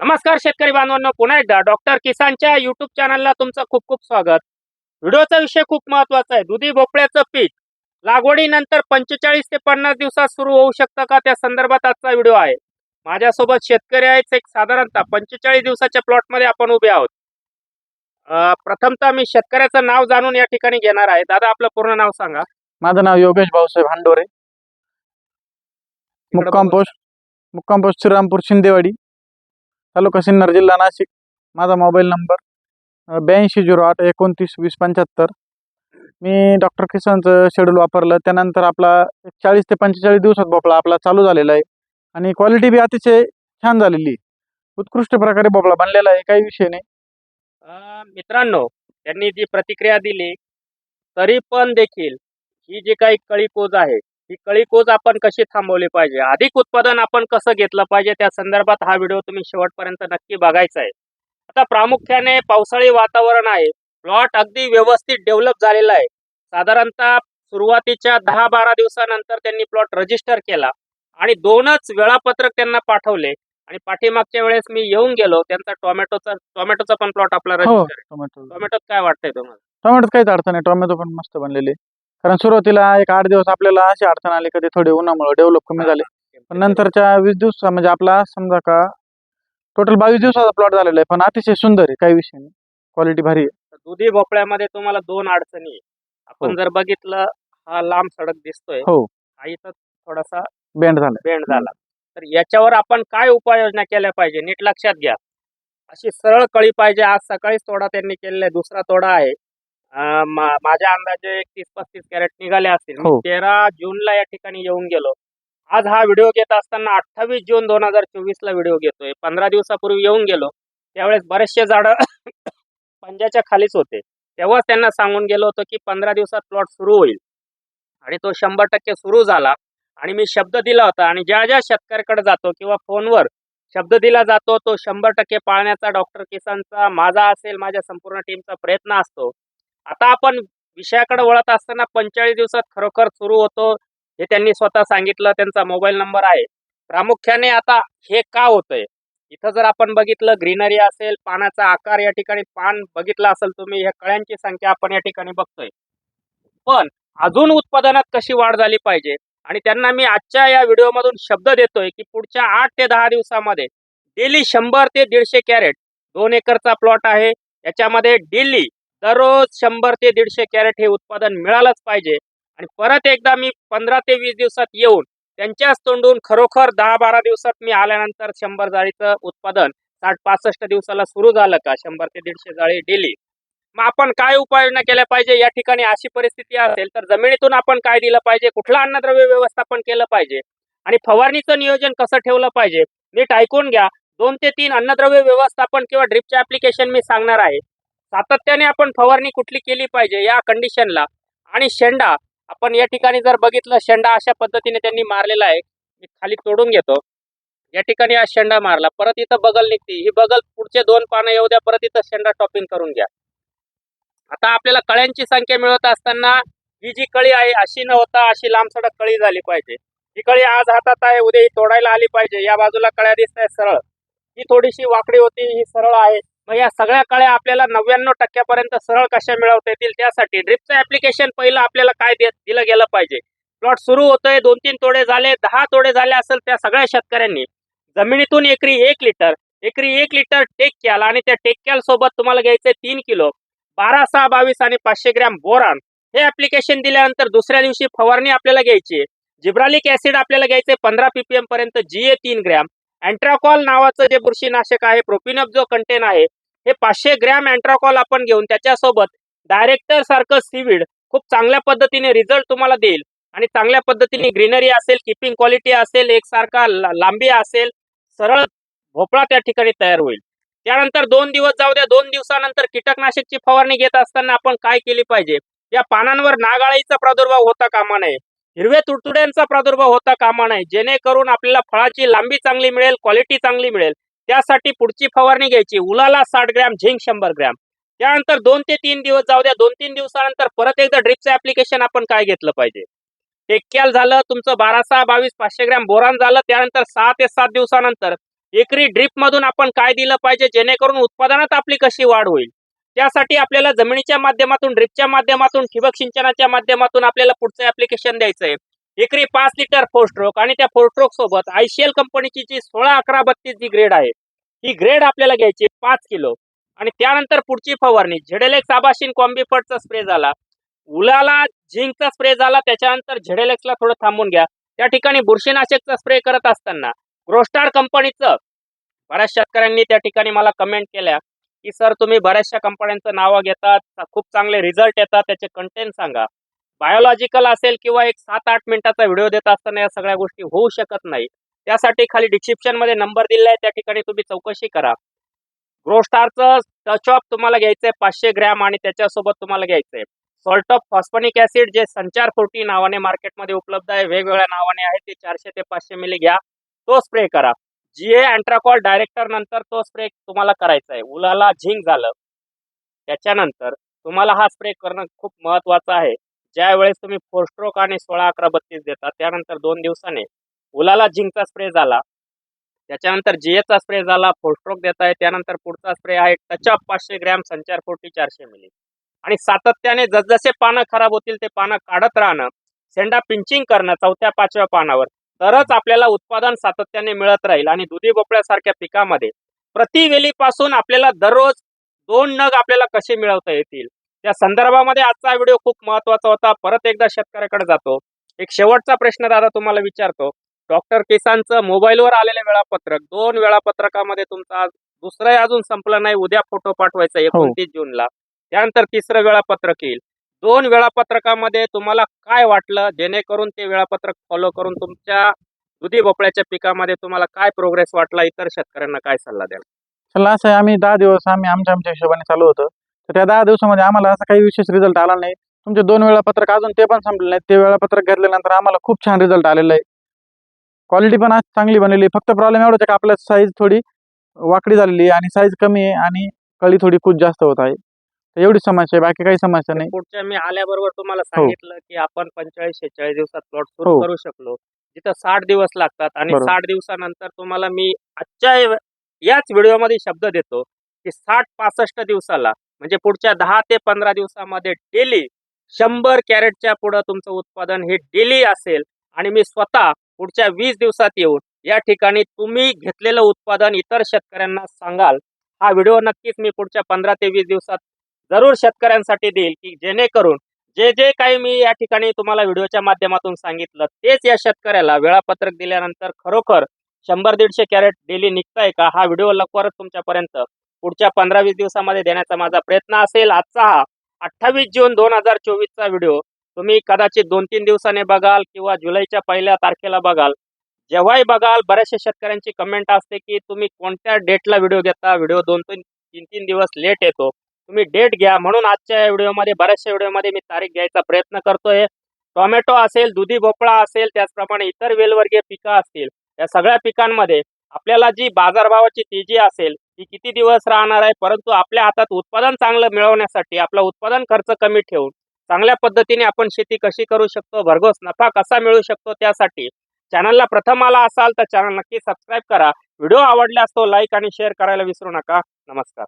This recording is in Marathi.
नमस्कार शेतकरी बांधवांनो. पुन्हा एकदा डॉक्टर किसानच्या युट्यूब चॅनलला तुमचं खूप खूप स्वागत. व्हिडिओचा विषय खूप महत्त्वाचा आहे. दुधी भोपळ्याचं पीक लागवडीनंतर पंचेचाळीस ते पन्नास दिवसात सुरू होऊ शकतं का? त्या संदर्भात आजचा व्हिडिओ आहे. माझ्यासोबत शेतकरी आहेत. एक साधारणतः पंचेचाळीस दिवसाच्या प्लॉटमध्ये आपण उभे आहोत. प्रथमतः मी शेतकऱ्याचं नाव जाणून या ठिकाणी घेणार आहे. दादा आपलं पूर्ण नाव सांगा. माझं नाव योगेश भाऊसाहेब हांडोरे. मुक्काम पोस्ट मुक्काम पोस्ट श्रीरामपूर शिंदेवाडी. तालुका सिन्नर जिल्हा नाशिक. माझा मोबाईल नंबर ब्याऐंशी झिरो आठ एकोणतीस वीस पंच्याहत्तर. मी डॉक्टर किसनचं शेड्यूल वापरलं. त्यानंतर आपला एक चाळीस ते पंचेचाळीस दिवसात भोपळा आपला चालू झालेला आहे. आणि क्वालिटी बी अतिशय छान झालेली आहे. उत्कृष्ट प्रकारे भोपळा बनलेला आहे. काही विषय नाही. मित्रांनो त्यांनी जी प्रतिक्रिया दिली तरी पण देखील ही जी काही कळीकोज आहे ही कळीकोज आपण कशी थांबवली पाहिजे? अधिक उत्पादन आपण कसं घेतलं पाहिजे? त्या संदर्भात हा व्हिडिओ तुम्ही शेवटपर्यंत नक्की बघायचा आहे. आता प्रामुख्याने पावसाळी वातावरण आहे. प्लॉट अगदी व्यवस्थित डेव्हलप झालेला आहे. साधारणतः सुरुवातीच्या दहा बारा दिवसानंतर त्यांनी प्लॉट रजिस्टर केला आणि दोनच वेळापत्रक त्यांना पाठवले. आणि पाठीमागच्या वेळेस मी येऊन गेलो त्यांचा टोमॅटोचा टोमॅटोचा पण प्लॉट आपला हो रजिस्टर टोमॅटो. टोमॅटोत काय वाटतंय तुम्हाला? टोमॅटोत काहीच अडचण नाही. टोमॅटो पण मस्त बनलेले. कारण सुरुवातीला एक आठ दिवस आपल्याला अशी अडचण आली कधी थोडे उन्हामुळे डेव्हलप कमी झाले. पण नंतरच्या वीस दिवस म्हणजे आपला समजा का टोटल बावीस दिवसाचा प्लॉट झालेला आहे पण अतिशय सुंदर आहे काही विषय नाही. क्वालिटी भारी आहे. दुधी भोपळ्यामध्ये तुम्हाला दोन अडचणी आहे. आपण हो. जर बघितलं हा लांब सडक दिसतोय. हो. हा इथं थोडासा बेंड झालाय बेंड झाला. तर याच्यावर आपण काय उपाययोजना केल्या पाहिजे नीट लक्षात घ्या. अशी सरळ कळी पाहिजे आज सकाळीच तोडा त्यांनी केलेला आहे दुसरा तोडा आहे. माझ्या अंदाजे एक तीस पस्तीस कॅरेट निघाले असतील. हो. तेरा जूनला या ठिकाणी येऊन गेलो. आज हा व्हिडिओ घेत असताना अठ्ठावीस जून दोन हजार चोवीस ला व्हिडिओ घेतोय. पंधरा दिवसापूर्वी येऊन गेलो. त्यावेळेस बरेचसे झाडं पंजाच्या खालीच होते. तेव्हाच त्यांना सांगून गेलो होतो की पंधरा दिवसात प्लॉट सुरू होईल. आणि तो शंभर टक्के सुरू झाला. आणि मी शब्द दिला होता आणि ज्या ज्या शेतकऱ्याकडे जातो किंवा फोनवर शब्द दिला जातो तो शंभर टक्के पाळण्याचा डॉक्टर किसानचा माझा असेल माझ्या संपूर्ण टीमचा प्रयत्न असतो. आता आपण विषयाकडे वळत असताना पंचेचाळीस दिवसात खरोखर सुरू होतो हे त्यांनी स्वतः सांगितलं त्यांचा मोबाईल नंबर आहे. प्रामुख्याने आता हे का होतंय? इथं जर आपण बघितलं ग्रीनरी असेल पानाचा आकार या ठिकाणी पान बघितलं असेल तुम्ही ह्या कळ्यांची संख्या आपण या ठिकाणी बघतोय. पण अजून उत्पादनात कशी वाढ झाली पाहिजे? आणि त्यांना मी आजच्या या व्हिडिओमधून शब्द देतोय की पुढच्या आठ ते दहा दिवसामध्ये डेली शंभर ते दीडशे कॅरेट दोन एकरचा प्लॉट आहे. याच्यामध्ये डेली दररोज शंभर ते दीडशे कॅरेट हे उत्पादन मिळालंच पाहिजे. आणि परत एकदा मी पंधरा ते वीस दिवसात येऊन त्यांच्याच तोंडून खरोखर दहा बारा दिवसात मी आल्यानंतर शंभर जाळीचं उत्पादन साठ पासष्ट दिवसाला सुरू झालं का? शंभर ते दीडशे जाळी डेली. मग आपण काय उपाययोजना केल्या पाहिजे? या ठिकाणी अशी परिस्थिती असेल तर जमिनीतून आपण काय दिलं पाहिजे? कुठलं अन्नद्रव्य व्यवस्थापन केलं पाहिजे? आणि फवारणीचं नियोजन कसं ठेवलं पाहिजे? नीट ऐकून घ्या. दोन ते तीन अन्नद्रव्य व्यवस्थापन किंवा ड्रिपचे ऍप्लिकेशन मी सांगणार आहे. सातत्याने आपण फवारणी कुठली केली पाहिजे या कंडिशनला आणि शेंडा आपण या ठिकाणी जर बघितलं शेंडा अशा पद्धतीने त्यांनी मारलेला आहे. मी खाली तोडून घेतो. या ठिकाणी हा शेंडा मारला. परत इथं बगल निघते. ही बगल पुढचे दोन पानं येऊ द्या. परत इथं शेंडा टॉपिंग करून घ्या. आता आपल्याला कळ्यांची संख्या मिळवत असताना ही जी कळी आहे अशी न होता अशी लांबसडक कळी झाली पाहिजे. ही कळी आज हातात आहे. उद्या ही तोडायला आली पाहिजे. या बाजूला कळ्या दिसत आहेत सरळ. ही थोडीशी वाकडी होती. ही सरळ आहे. मग या सगळ्या काळ्या आपल्याला नव्याण्णव टक्क्यापर्यंत सरळ कशा मिळवता येतील त्यासाठी ड्रिपचं ऍप्लिकेशन पहिलं आपल्याला काय दिलं गेलं पाहिजे. प्लॉट सुरू होतोय दोन तीन तोडे झाले दहा तोडे झाले असेल त्या सगळ्या शेतकऱ्यांनी. जमिनीतून एकरी एक लिटर एकरी एक लिटर टेक कॅल आणि त्या टेक कॅल सोबत तुम्हाला घ्यायचे तीन किलो. बारा सहा बावीस आणि पाचशे ग्रॅम बोरान. हे ऍप्लिकेशन दिल्यानंतर दुसऱ्या दिवशी फवारणी आपल्याला घ्यायची जिब्रालिक ऍसिड आपल्याला घ्यायचे पंधरा पीपीएम पर्यंत जीए तीन ग्रॅम. अँट्राकॉल नावाचं जे बुरशीनाशक आहे प्रोपिनप जो कंटेन आहे हे पाचशे ग्रॅम अँट्राकॉल आपण घेऊन त्याच्यासोबत डायरेक्टर सारखं सीविड खूप चांगल्या पद्धतीने रिझल्ट तुम्हाला देईल. आणि चांगल्या पद्धतीने ग्रीनरी असेल किपिंग क्वालिटी असेल एकसारखा लांबी असेल सरळ भोपळा त्या ठिकाणी तयार होईल. त्यानंतर दोन दिवस जाऊ द्या दोन दिवसानंतर कीटकनाशकची फवारणी घेत असताना आपण काय केली पाहिजे? या पानांवर नागाळीचा प्रादुर्भाव होता कामा नये. हिरवे तुडतुड्यांचा प्रादुर्भाव होता कामा नये. जेणेकरून आपल्याला फळाची लांबी चांगली मिळेल क्वालिटी चांगली मिळेल. त्यासाठी पुढची फवारणी घ्यायची. उलाला साठ ग्रॅम झिंक शंभर ग्रॅम. त्यानंतर दोन ते तीन दिवस जाऊ द्या दोन तीन दिवसानंतर परत एकदा ड्रिपचं ऍप्लिकेशन आपण काय घेतलं पाहिजे? एक्क्याल झालं तुमचं बारा सहा बावीस पाचशे ग्रॅम बोरान झालं त्यानंतर सहा ते सात दिवसानंतर एकरी ड्रीप मधून आपण काय दिलं पाहिजे? जेणेकरून उत्पादनात आपली कशी वाढ होईल? त्यासाठी आपल्याला जमिनीच्या माध्यमातून ड्रिपच्या माध्यमातून ठिबक सिंचनाच्या माध्यमातून आपल्याला पुढचं ऍप्लिकेशन द्यायचं आहे एकरी पाच लिटर फोरस्ट्रोक आणि त्या फोरस्ट्रोक सोबत आयसीएल कंपनीची जी सोळा अकरा बत्तीस जी ग्रेड आहे ही ग्रेड आपल्याला घ्यायची पाच किलो. आणि त्यानंतर पुढची फवारणी झेडेलेक्स आबाशीन कॉम्बिफटचा स्प्रे झाला. उलाला झिंकचा स्प्रे झाला त्याच्यानंतर झेडेलेक्सला थोडं थांबून घ्या. त्या ठिकाणी बुरशीनाशकचा स्प्रे करत असताना ग्रोस्टार कंपनीचं बऱ्याच शेतकऱ्यांनी त्या ठिकाणी मला कमेंट केल्या. की सर तुम्ही बऱ्याचशा कंपन्यांचं नावं घेतात खूप चांगले रिझल्ट येतात त्याचे कंटेंट सांगा. बायोलॉजिकल असेल किंवा एक सात आठ मिनिटाचा व्हिडिओ देत असताना या सगळ्या गोष्टी होऊ शकत नाही. त्यासाठी खाली डिस्क्रिप्शनमध्ये नंबर दिलेला आहे त्या ठिकाणी तुम्ही चौकशी करा. ग्रोस्टारचं टच ऑफ तुम्हाला घ्यायचं आहे पाचशे ग्रॅम आणि त्याच्यासोबत तुम्हाला घ्यायचं आहे. सॉल्ट ऑफ फॉस्फॉनिक ऍसिड जे संचार फोर्टी नावाने मार्केटमध्ये उपलब्ध आहे वेगवेगळ्या नावाने आहे ते चारशे ते पाचशे मिली घ्या. तो स्प्रे करा. जीए अँट्राकॉल डायरेक्टर नंतर तो स्प्रे तुम्हाला करायचा आहे. उलाला झिंक झालं. त्याच्यानंतर तुम्हाला हा स्प्रे करणं खूप महत्वाचं आहे. ज्या वेळेस तुम्ही फोर स्ट्रोक आणि सोळा अकरा बत्तीस देता त्यानंतर दोन दिवसाने उलाला झिंकचा स्प्रे झाला. त्याच्यानंतर जीएचा स्प्रे झाला फोर स्ट्रोक देत आहे. त्यानंतर पुढचा स्प्रे आहे टचअप पाचशे ग्रॅम संचार फोर्टी चारशे मिली आणि सातत्याने जसजसे पानं खराब होतील ते पानं काढत राहणं सेंडा पिंचिंग करणं चौथ्या पाचव्या पानावर. तरच आपल्याला उत्पादन सातत्याने मिळत राहील आणि दुधी भोपळ्यासारख्या पिकामध्ये प्रति वेलीपासून आपल्याला दररोज दोन नग आपल्याला कसे मिळवता येतील? त्या संदर्भामध्ये आजचा व्हिडिओ खूप महत्त्वाचा होता. परत एकदा शेतकऱ्याकडे जातो. एक शेवटचा प्रश्न दादा तुम्हाला विचारतो. डॉक्टर किसानचं मोबाईलवर आलेलं वेळापत्रक दोन वेळापत्रकामध्ये तुमचं आज दुसरंही अजून संपलं नाही. उद्या फोटो पाठवायचा एकोणतीस जूनला. त्यानंतर तिसरं वेळापत्रक येईल. दोन वेळापत्रकामध्ये तुम्हाला काय वाटलं? जेणेकरून ते वेळापत्रक फॉलो करून तुमच्या दुधी भोपळ्याच्या पिकामध्ये तुम्हाला काय प्रोग्रेस वाटला? इतर शेतकऱ्यांना काय सल्ला द्याल? सल्ला असं आहे आम्ही दहा दिवस आम्ही आमच्या आमच्या हिशोबाने चालू होतं. तर त्या दहा दिवसामध्ये आम्हाला असा काही विशेष रिझल्ट आला नाही. तुमचे दोन वेळापत्रक अजून ते पण संपले नाही ते वेळापत्रक घेतल्यानंतर आम्हाला खूप छान रिझल्ट आलेला आहे. क्वालिटी पण आज चांगली बनलेली आहे. फक्त प्रॉब्लेम एवढाच आहे की आपल्या साईज थोडी वाकडी झालेली आहे आणि साईज कमी आहे आणि कळी थोडी खूप जास्त होत आहे. तर एवढी समस्या आहे बाकी काही समस्या नाही पुढच्या मी आल्याबरोबर तुम्हाला सांगितलं की आपण पंचेचाळीस शेहेचाळीस दिवसात प्लॉट सुरू हो. करू शकलो जिथं साठ दिवस लागतात आणि बरोबर. साठ दिवसानंतर तुम्हाला मी आजच्या या- याच व्हिडिओमध्ये शब्द देतो की साठ पासष्ट दिवसाला म्हणजे पुढच्या दहा ते पंधरा दिवसामध्ये डेली शंभर कॅरेटच्या पुढं तुमचं उत्पादन हे डेली असेल आणि मी स्वतः पुढच्या वीस दिवसात येऊन या ठिकाणी तुम्ही घेतलेलं उत्पादन इतर शेतकऱ्यांना सांगाल हा व्हिडिओ नक्कीच मी पुढच्या पंधरा ते वीस दिवसात जरूर शेतकऱ्यांसाठी देईल की जेणेकरून जे जे काही मी या ठिकाणी तुम्हाला व्हिडिओच्या माध्यमातून सांगितलं तेच या शेतकऱ्याला वेळापत्रक दिल्यानंतर खरोखर शंभर दीडशे कॅरेट डेली निघताय का हा व्हिडिओ लवकरच तुमच्यापर्यंत पुढच्या पंधरा वीस दिवसामध्ये देण्याचा माझा प्रयत्न असेल. आजचा हा अठ्ठावीस जून दोन हजार चोवीसचा व्हिडिओ तुम्ही कदाचित दोन तीन दिवसाने बघाल किंवा जुलैच्या पहिल्या तारखेला बघाल. जेव्हाही बघाल बऱ्याचशा शेतकऱ्यांची कमेंट असते की तुम्ही कोणत्या डेटला व्हिडिओ घेता? व्हिडिओ दोन तीन तीन तीन दिवस लेट येतो. तुम्ही डेट घ्या. म्हणून आजच्या व्हिडिओमध्ये बऱ्याचशा व्हिडिओमध्ये मी तारीख घ्यायचा प्रयत्न करतोय. टोमॅटो असेल दुधी भोपळा असेल त्याचप्रमाणे इतर वेलवर्गीय पिकं असतील या सगळ्या पिकांमध्ये आपल्याला जी बाजारभावाची तेजी असेल ती किती दिवस राहणार आहे? परंतु आपल्या हातात उत्पादन चांगलं मिळवण्यासाठी आपला उत्पादन खर्च कमी ठेवून चांगल्या पद्धतीने आपण शेती कशी करू शकतो? भरघोस नफा कसा मिळू शकतो? त्यासाठी चॅनलला प्रथम आला असाल तर चॅनल नक्की सबस्क्राईब करा. व्हिडिओ आवडल्यास तो लाईक आणि शेअर करायला विसरू नका. नमस्कार.